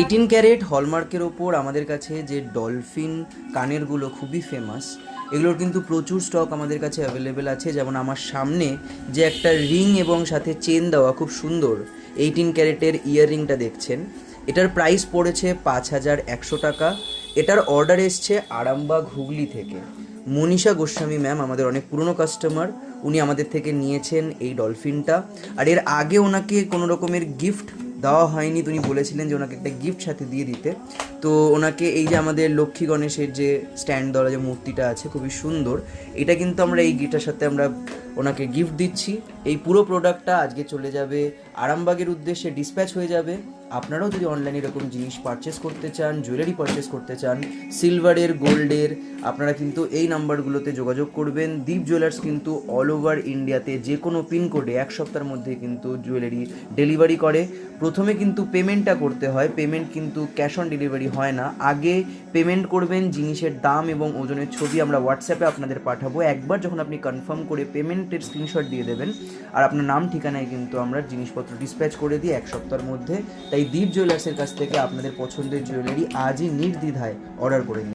Eighteen carat হলমার্কের ওপর আমাদের কাছে যে ডলফিন কানেরগুলো খুবই ফেমাস এগুলোর কিন্তু প্রচুর স্টক আমাদের কাছে অ্যাভেলেবেল আছে। যেমন আমার সামনে যে একটা রিং এবং সাথে চেন দেওয়া খুব সুন্দর এইটিন ক্যারেটের ইয়াররিংটা দেখছেন। এটার প্রাইস পড়েছে পাঁচ হাজার একশো টাকা। এটার অর্ডার এসছে আরামবাগ হুগলি থেকে। মনীষা গোস্বামী ম্যাম আমাদের অনেক পুরনো কাস্টমার উনি আমাদের থেকে নিয়েছেন এই ডলফিনটা আর এর আগে ওনাকে কোনো রকমের গিফট দেওয়া হয়নি। তিনি বলেছিলেন যে ওনাকে একটা গিফট সাথে দিয়ে দিতে। তো ওনাকে এই যে আমাদের লক্ষ্মী গণেশের যে স্ট্যান্ড দেওয়া, যে মূর্তিটা আছে, খুবই সুন্দর। এটা কিন্তু আমরা এই গিফটের সাথে আমরা ওনাকে গিফট দিচ্ছি। এই পুরো প্রোডাক্টটা আজকে চলে যাবে আরামবাগের উদ্দেশ্যে ডিসপ্যাচ হয়ে যাবে। আপনারাও যদি অনলাইনে এরকম জিনিস পারচেস করতে চান জুয়েলারি পারচেস করতে চান সিলভারের গোল্ডের আপনারা কিন্তু এই নাম্বারগুলোতে যোগাযোগ করবেন। দীপ জুয়েলার্স কিন্তু অল ওভার ইন্ডিয়াতে যে কোনো পিনকোডে এক সপ্তাহের মধ্যে কিন্তু জুয়েলারি ডেলিভারি করে। প্রথমে কিন্তু পেমেন্টটা করতে হয় পেমেন্ট কিন্তু ক্যাশ অন ডেলিভারি হয় না। আগে পেমেন্ট করবেন, জিনিসের দাম এবং ওজনের ছবি আমরা হোয়াটসঅ্যাপে আপনাদের পাঠাবো। একবার যখন আপনি কনফার্ম করে পেমেন্টের স্ক্রিনশট দিয়ে দেবেন, আর আপনার নাম ঠিকানায় কিন্তু আমরা জিনিসপত্র ডিসপ্যাচ করে দিই এক সপ্তাহের মধ্যে। তাই দীপ জুয়েলার্সের কাছ থেকে আপনাদের পছন্দের জুয়েলারি আজই নির্দ্বিধায় অর্ডার করে নিন।